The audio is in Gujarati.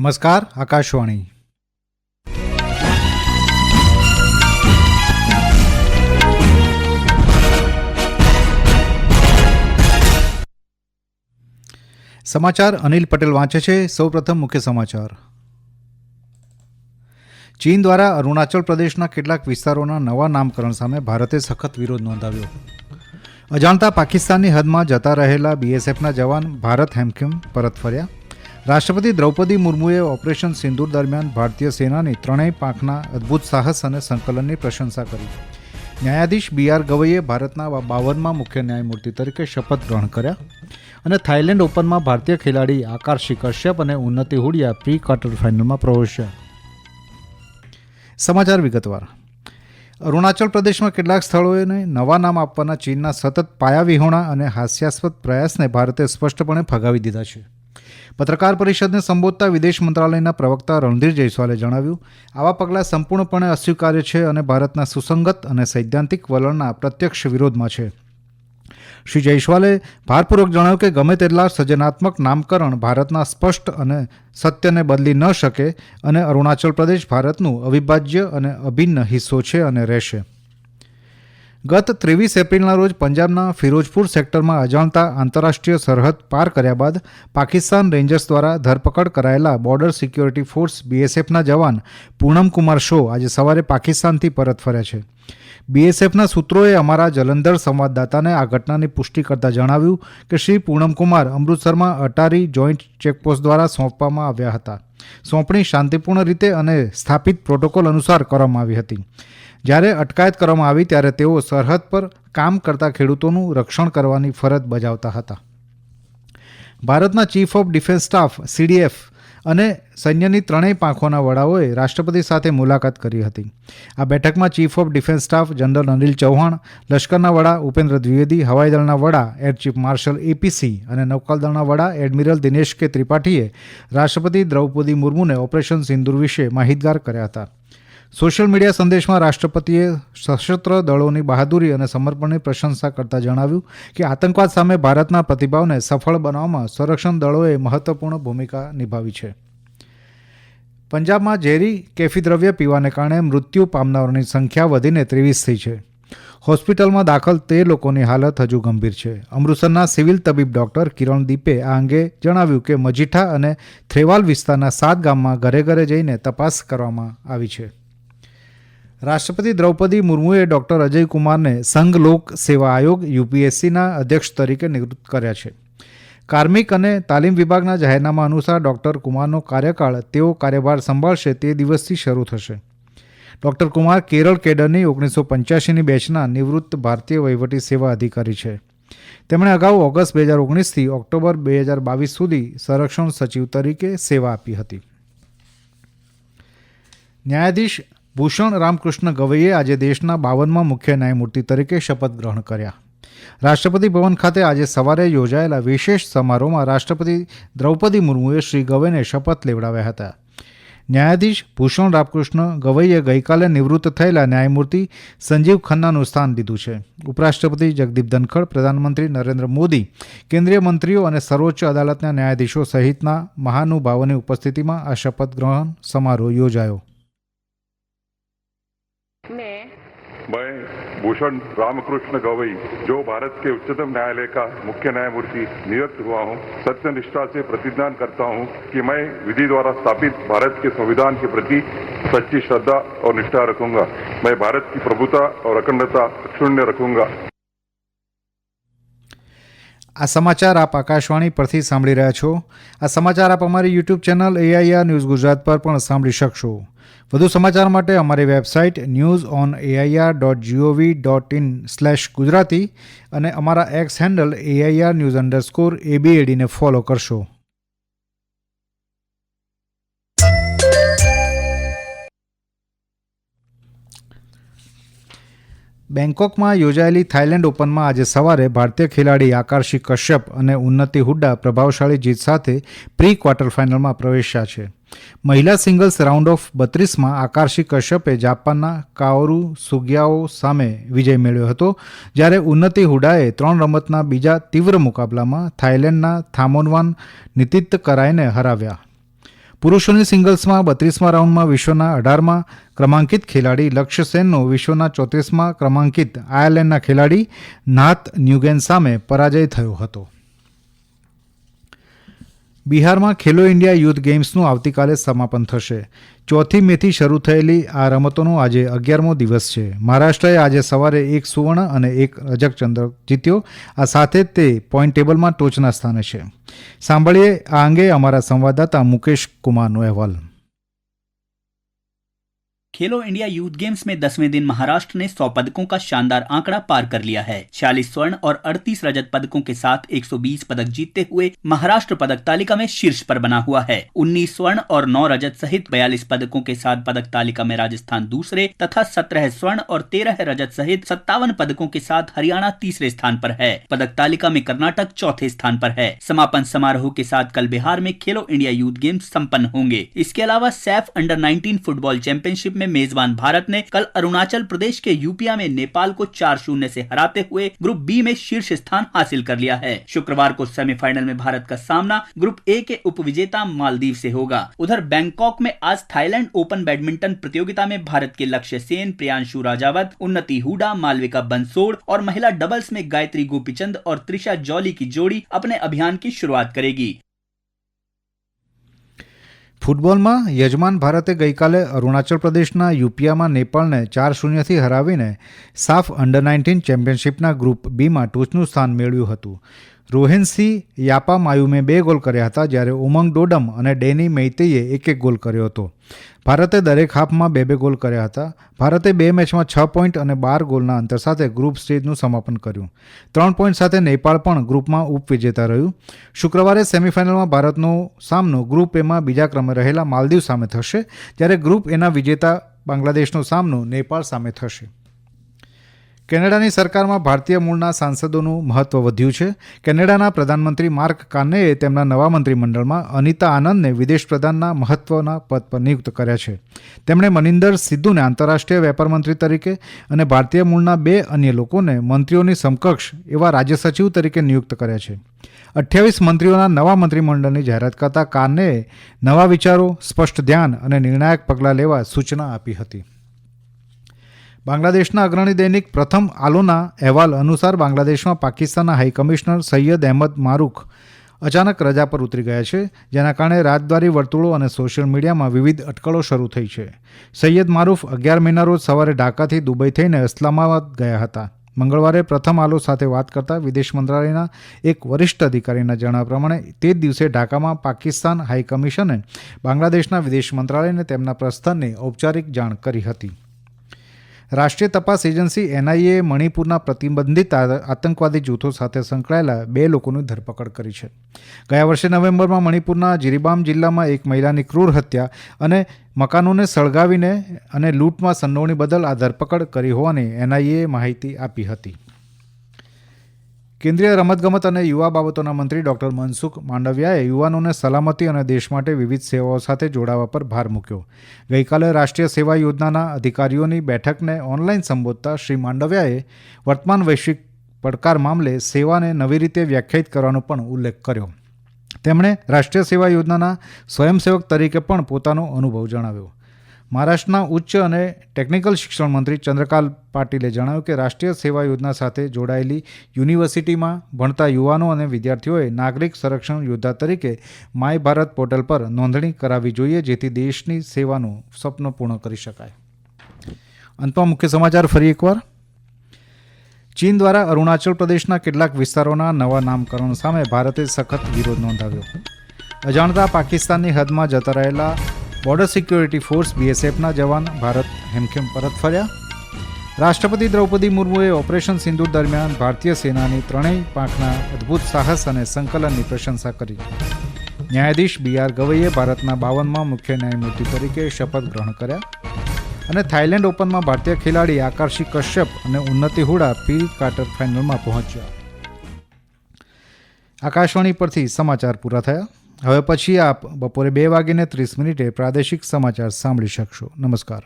નમસ્કાર, આકાશવાણી. સમાચાર અનિલ પટેલ વાંચે છે. સૌપ્રથમ મુખ્ય સમાચાર. ચીન દ્વારા અરુણાચલ પ્રદેશના કેટલાક વિસ્તારોના નવા નામકરણ સામે ભારતે સખત વિરોધ નોંધાવ્યો. અજાણતા પાકિસ્તાનની હદમાં જતા રહેલા બીએસએફના જવાન ભારત હેમખેમ પરત ફર્યા. રાષ્ટ્રપતિ દ્રૌપદી મુર્મુએ ઓપરેશન સિંદૂર દરમિયાન ભારતીય સેનાની ત્રણેય પાંખના અદ્ભુત સાહસ અને સંકલનની પ્રશંસા કરી. ન્યાયાધીશ બી આર ગવઈએ ભારતના બાવનમાં મુખ્ય ન્યાયમૂર્તિ તરીકે શપથ ગ્રહણ કર્યા અને થાઇલેન્ડ ઓપનમાં ભારતીય ખેલાડી આકાર્ષી કશ્યપ અને ઉન્નતિ હુડિયા પ્રી ક્વાર્ટર ફાઇનલમાં પ્રવેશ્યા. સમાચાર વિગતવાર. અરુણાચલ પ્રદેશમાં કેટલાક સ્થળોને નવા નામ આપવાના ચીનના સતત પાયાવિહોણા અને હાસ્યાસ્પદ પ્રયાસને ભારતે સ્પષ્ટપણે ફગાવી દીધા છે. પત્રકાર પરિષદને સંબોધતા વિદેશ મંત્રાલયના પ્રવક્તા રણધીર જયસ્વાલે જણાવ્યું, આવા પગલાં સંપૂર્ણપણે અસ્વીકાર્ય છે અને ભારતના સુસંગત અને સૈદ્ધાંતિક વલણના પ્રત્યક્ષ વિરોધમાં છે. શ્રી જયસ્વાલે ભારપૂર્વક જણાવ્યું કે, ગમે તેટલા સર્જનાત્મક નામકરણ ભારતના સ્પષ્ટ અને સત્યને બદલી ન શકે અને અરુણાચલ પ્રદેશ ભારતનું અવિભાજ્ય અને અભિન્ન હિસ્સો છે અને રહેશે. ગત ત્રેવીસ એપ્રિલના રોજ પંજાબના ફિરોજપુર સેક્ટરમાં અજાણતા આંતરરાષ્ટ્રીય સરહદ પાર કર્યા બાદ પાકિસ્તાન રેન્જર્સ દ્વારા ધરપકડ કરાયેલા બોર્ડર સિક્યોરિટી ફોર્સ બીએસએફના જવાન પૂનમકુમાર શો આજે સવારે પાકિસ્તાનથી પરત ફર્યા છે. બીએસએફના સૂત્રોએ અમારા જલંધર સંવાદદાતાને આ ઘટનાની પુષ્ટિ કરતા જણાવ્યું કે શ્રી પૂનમકુમાર અમૃતસરમાં અટારી જોઈન્ટ ચેકપોસ્ટ દ્વારા સોંપવામાં આવ્યા હતા. સોંપણી શાંતિપૂર્ણ રીતે અને સ્થાપિત પ્રોટોકોલ અનુસાર કરવામાં આવી હતી. જ્યારે અટકાયત કરવામાં આવી ત્યારે તેઓ સરહદ પર કામ કરતા ખેડૂતોનું રક્ષણ કરવાની ફરજ બજાવતા હતા. ભારતના chief of defence staff, CDF અને સૈન્યની ત્રણેય પાંખોના વડાઓએ રાષ્ટ્રપતિ સાથે મુલાકાત કરી હતી. આ બેઠકમાં chief of defence staff general Anil Chauhan, લશ્કરના વડા ઉપેન્દ્ર દ્વિવેદી હવાઈદળના વડા એર ચીફ માર્શલ એપીસી અને નૌકાદળના વડા એડમિરલ દિનેશ કે ત્રિપાઠીએ રાષ્ટ્રપતિ દ્રૌપદી મુર્મુને ઓપરેશન સિંદુર વિશે માહિતગાર કર્યા હતા. સોશિયલ મીડિયા સંદેશમાં રાષ્ટ્રપતિએ સશસ્ત્ર દળોની બહાદુરી અને સમર્પણની પ્રશંસા કરતા જણાવ્યું કે આતંકવાદ સામે ભારતના પ્રતિભાવને સફળ બનાવવામાં સંરક્ષણ દળોએ મહત્વપૂર્ણ ભૂમિકા નિભાવી છે. પંજાબમાં ઝેરી કેફી દ્રવ્ય પીવાને કારણે મૃત્યુ પામનારોની સંખ્યા વધીને ત્રેવીસ થઈ છે. હોસ્પિટલમાં દાખલ તે લોકોની હાલત હજુ ગંભીર છે. અમૃતસરના સિવિલ તબીબ ડોક્ટર કિરણ દીપે આ અંગે જણાવ્યું કે મજીઠા અને થ્રેવાલ વિસ્તારના સાત ગામમાં ઘરે ઘરે જઈને તપાસ કરવામાં આવી છે. રાષ્ટ્રપતિ દ્રૌપદી મુર્મુએ ડોક્ટર અજય કુમારને સંઘ લોક સેવા આયોગ યુપીએસસીના અધ્યક્ષ તરીકે નિવૃત્ત કર્યા છે. કાર્મિક અને તાલીમ વિભાગના જાહેરનામા અનુસાર ડોક્ટર કુમારનો કાર્યકાળ તેઓ કાર્યભાર સંભાળશે તે દિવસથી શરૂ થશે. ડોક્ટર કુમાર કેરળ કેડરની ઓગણીસો પંચ્યાસીની બેચના નિવૃત્ત ભારતીય વહીવટી સેવા અધિકારી છે. તેમણે અગાઉ ઓગસ્ટ બે હજાર ઓગણીસથી ઓક્ટોબર બે હજાર બાવીસ સુધી સંરક્ષણ સચિવ તરીકે સેવા આપી હતી. ન્યાયાધીશ ભૂષણ રામકૃષ્ણ ગવઈએ આજે દેશના બાવનમાં મુખ્ય ન્યાયમૂર્તિ તરીકે શપથ ગ્રહણ કર્યા. રાષ્ટ્રપતિ ભવન ખાતે આજે સવારે યોજાયેલા વિશેષ સમારોહમાં રાષ્ટ્રપતિ દ્રૌપદી મુર્મુએ શ્રી ગવઈને શપથ લેવડાવ્યા હતા. ન્યાયાધીશ ભૂષણ રામકૃષ્ણ ગવઈએ ગઈકાલે નિવૃત્ત થયેલા ન્યાયમૂર્તિ સંજીવ ખન્નાનું સ્થાન લીધું છે. ઉપરાષ્ટ્રપતિ જગદીપ ધનખડ, પ્રધાનમંત્રી નરેન્દ્ર મોદી, કેન્દ્રીય મંત્રીઓ અને સર્વોચ્ચ અદાલતના ન્યાયાધીશો સહિતના મહાનુભાવોની ઉપસ્થિતિમાં આ શપથ ગ્રહણ સમારોહ યોજાયો. भूषण रामकृष्ण गवई, जो भारत के उच्चतम न्यायालय का मुख्य न्यायमूर्ति नियुक्त हुआ हूँ, सत्य निष्ठा से प्रतिज्ञान करता हूँ कि मैं विधि द्वारा स्थापित भारत के संविधान के प्रति सच्ची श्रद्धा और निष्ठा रखूँगा। मैं भारत की प्रभुता और अखंडता शून्य रखूँगा। આ સમાચાર આપ આકાશવાણી પરથી સાંભળી રહ્યા છો. આ સમાચાર આપ અમારી YouTube channel AIR news Gujarat પર પણ સાંભળી શકશો. વધુ સમાચાર માટે અમારી website news on AIR dot GOV dot in slash Gujarati અને અમારા X handle AIR news underscore એબીએડીને follow કરશો. બેંકોકમાં યોજાયેલી થાઇલેન્ડ ઓપનમાં આજે સવારે ભારતીય ખેલાડી આકાર્ષી કશ્યપ અને ઉન્નતિ હુડ્ડા પ્રભાવશાળી જીત સાથે પ્રી ક્વાર્ટર ફાઇનલમાં પ્રવેશ્યા છે. મહિલા સિંગલ્સ રાઉન્ડ ઓફ બત્રીસમાં આકાર્ષી કશ્યપે જાપાનના કાઓરુ સુગિયાઓ સામે વિજય મેળવ્યો હતો, જ્યારે ઉન્નતિ હુડાએ ત્રણ રમતના બીજા તીવ્ર મુકાબલામાં થાઇલેન્ડના થામોનવાન નિતિત્ત કરાઈને હરાવ્યા. પુરુષોની સિંગલ્સમાં બત્રીસમાં રાઉન્ડમાં વિશ્વના અઢારમાં ક્રમાંકિત ખેલાડી લક્ષ્ય સેનનો વિશ્વના ચોત્રીસમાં ક્રમાંકિત આયર્લેન્ડના ખેલાડી નાથ ન્યુગેન સામે પરાજય થયો હતો. બિહારમાં ખેલો ઇન્ડિયા યુથ ગેમ્સનું આવતીકાલે સમાપન થશે. ચોથી મેથી શરૂ થયેલી આ રમતોનો આજે અગિયારમો દિવસ છે. મહારાષ્ટ્રએ આજે સવારે એક સુવર્ણ અને એક રજક ચંદ્રક જીત્યો. આ સાથે તે પોઈન્ટ ટેબલમાં ટોચના સ્થાને છે. સાંભળીએ આ અંગે અમારા સંવાદદાતા મુકેશ કુમારનો અહેવાલ. खेलो इंडिया यूथ गेम्स में दसवें दिन महाराष्ट्र ने 100 पदकों का शानदार आंकड़ा पार कर लिया है। 46 स्वर्ण और 38 रजत पदकों के साथ 120 पदक जीतते हुए महाराष्ट्र पदक तालिका में शीर्ष पर बना हुआ है। 19 स्वर्ण और 9 रजत सहित 42 पदकों के साथ पदक तालिका में राजस्थान दूसरे तथा 17 स्वर्ण और 13 रजत सहित सत्तावन पदकों के साथ हरियाणा तीसरे स्थान पर है। पदक तालिका में कर्नाटक चौथे स्थान पर है। समापन समारोह के साथ कल बिहार में खेलो इंडिया यूथ गेम्स सम्पन्न होंगे। इसके अलावा सैफ अंडर 19 फुटबॉल चैंपियनशिप में मेजबान भारत ने कल अरुणाचल प्रदेश के यूपिया में नेपाल को चार शून्य से हराते हुए ग्रुप बी में शीर्ष स्थान हासिल कर लिया है। शुक्रवार को सेमीफाइनल में भारत का सामना ग्रुप ए के उपविजेता मालदीव से होगा। उधर बैंकॉक में आज थाईलैंड ओपन बैडमिंटन प्रतियोगिता में भारत के लक्ष्य सेन, प्रियांशु राजावत, उन्नति हुडा, मालविका बंसोड़ और महिला डबल्स में गायत्री गोपीचंद और त्रिशा जौली की जोड़ी अपने अभियान की शुरुआत करेगी। ફૂટબોલમાં યજમાન ભારતે ગઈકાલે અરુણાચલ પ્રદેશના યુપિયામાં નેપાળને ચાર શૂન્યથી હરાવીને સાફ અંડર નાઇન્ટીન ચેમ્પિયનશિપના ગ્રુપ બીમાં ટોચનું સ્થાન મેળવ્યું હતું. રોહેનસી, યાપા, માયુમે બે ગોલ કર્યા હતા જ્યારે ઉમંગ, ડોડમ અને ડેની મૈતેયે એક એક ગોલ કર્યો હતો. ભારતે દરેક હાફમાં બે બે ગોલ કર્યા હતા. ભારતે બે મેચમાં છ પોઈન્ટ અને બાર ગોલના અંતર સાથે ગ્રુપ સ્ટેજનું સમાપન કર્યું. ત્રણ પોઈન્ટ સાથે નેપાળ પણ ગ્રુપમાં ઉપવિજેતા રહ્યું. શુક્રવારે સેમીફાઇનલમાં ભારતનો સામનો ગ્રુપ એમાં બીજા ક્રમે રહેલા માલદીવ સામે થશે, જ્યારે ગ્રુપ એના વિજેતા બાંગ્લાદેશનો સામનો નેપાળ સામે થશે. કેનેડાની સરકારમાં ભારતીય મૂળના સાંસદોનું મહત્વ વધ્યું છે. કેનેડાના પ્રધાનમંત્રી માર્ક કાનેએ તેમના નવા મંત્રીમંડળમાં અનિતા આનંદને વિદેશ પ્રધાનના મહત્વના પદ પર નિયુક્ત કર્યા છે. તેમણે મનિંદર સિદ્ધુને આંતરરાષ્ટ્રીય વેપાર મંત્રી તરીકે અને ભારતીય મૂળના બે અન્ય લોકોને મંત્રીઓની સમકક્ષ એવા રાજ્ય સચિવ તરીકે નિયુક્ત કર્યા છે. અઠ્યાવીસ મંત્રીઓના નવા મંત્રીમંડળની જાહેરાત કરતા કાર્નેએ નવા વિચારો, સ્પષ્ટ ધ્યાન અને નિર્ણાયક પગલાં લેવા સૂચના આપી હતી. બાંગ્લાદેશના અગ્રણી દૈનિક પ્રથમ આલોના અહેવાલ અનુસાર બાંગ્લાદેશમાં પાકિસ્તાનના હાઈ કમિશનર સૈયદ અહેમદ મારૂખ અચાનક રજા પર ઉતરી ગયા છે, જેના કારણે રાજદ્વારી વર્તુળો અને સોશિયલ મીડિયામાં વિવિધ અટકળો શરૂ થઈ છે. સૈયદ મારૂફ અગિયાર મહિના રોજ સવારે ઢાકાથી દુબઈ થઈને ઇસ્લામાબાદ ગયા હતા. મંગળવારે પ્રથમ આલો સાથે વાત કરતા વિદેશ મંત્રાલયના એક વરિષ્ઠ અધિકારીના જણાવ્યા પ્રમાણે, તે જ દિવસે ઢાકામાં પાકિસ્તાન હાઈ કમિશને બાંગ્લાદેશના વિદેશ મંત્રાલયને તેમના પ્રસ્થાનની ઔપચારિક જાણ કરી હતી. રાષ્ટ્રીય તપાસ એજન્સી એનઆઈએ મણિપુરના પ્રતિબંધિત આતંકવાદી જૂથો સાથે સંકળાયેલા બે લોકોની ધરપકડ કરી છે. ગયા વર્ષે નવેમ્બરમાં મણિપુરના જીરીબામ જિલ્લામાં એક મહિલાની ક્રૂર હત્યા અને મકાનોને સળગાવીને અને લૂંટમાં સંડોવણી બદલ આ ધરપકડ કરી હોવાની એનઆઈએ માહિતી આપી હતી. કેન્દ્રીય રમતગમત અને યુવા બાબતોના મંત્રી ડોક્ટર મનસુખ માંડવિયાએ યુવાનોને સલામતી અને દેશ માટે વિવિધ સેવાઓ સાથે જોડાવા પર ભાર મૂક્યો. ગઈકાલે રાષ્ટ્રીય સેવા યોજનાના અધિકારીઓની બેઠકને ઓનલાઈન સંબોધતા શ્રી માંડવિયાએ વર્તમાન વૈશ્વિક પડકાર મામલે સેવાને નવી રીતે વ્યાખ્યાયિત કરવાનો પણ ઉલ્લેખ કર્યો. તેમણે રાષ્ટ્રીય સેવા યોજનાના સ્વયંસેવક તરીકે પણ પોતાનો અનુભવ જણાવ્યો. મહારાષ્ટ્રના ઉચ્ચ અને ટેકનિકલ શિક્ષણ મંત્રી ચંદ્રકાલ પાટીલે જણાવ્યું કે રાષ્ટ્રીય સેવા યોજના સાથે જોડાયેલી યુનિવર્સિટીમાં ભણતા યુવાનો અને વિદ્યાર્થીઓએ નાગરિક સંરક્ષણ યોદ્ધા તરીકે માય ભારત પોર્ટલ પર નોંધણી કરાવવી જોઈએ, જેથી દેશની સેવાનું સપનું પૂર્ણ કરી શકાય. અંતમાં મુખ્ય સમાચાર ફરી એકવાર. ચીન દ્વારા અરુણાચલ પ્રદેશના કેટલાક વિસ્તારોના નવા નામકરણ સામે ભારતે સખત વિરોધ નોંધાવ્યો. અજાણતા પાકિસ્તાનની હદમાં જતા રહેલા બોર્ડર સિક્યોરિટી ફોર્સ બીએસએફના જવાન ભારત હેમખેમ પરત ફર્યા. રાષ્ટ્રપતિ દ્રૌપદી મુર્મુએ ઓપરેશન સિંધુ દરમિયાન ભારતીય સેનાની ત્રણેય પાંખના અદ્ભુત સાહસ અને સંકલનની પ્રશંસા કરી. ન્યાયાધીશ બી આર ગવઈએ ભારતના બાવનમાં મુખ્ય ન્યાયમૂર્તિ તરીકે શપથ ગ્રહણ કર્યા અને થાઇલેન્ડ ઓપનમાં ભારતીય ખેલાડી આકર્ષી કશ્યપ અને ઉન્નતિ હુડા પ્રી ક્વાર્ટર ફાઇનલમાં પહોંચ્યા. આકાશવાણી પરથી સમાચાર પૂરા થયા. હવે પછી આપ બપોરે બે વાગીને ત્રીસ મિનિટે પ્રાદેશિક સમાચાર સાંભળી શકશો. નમસ્કાર.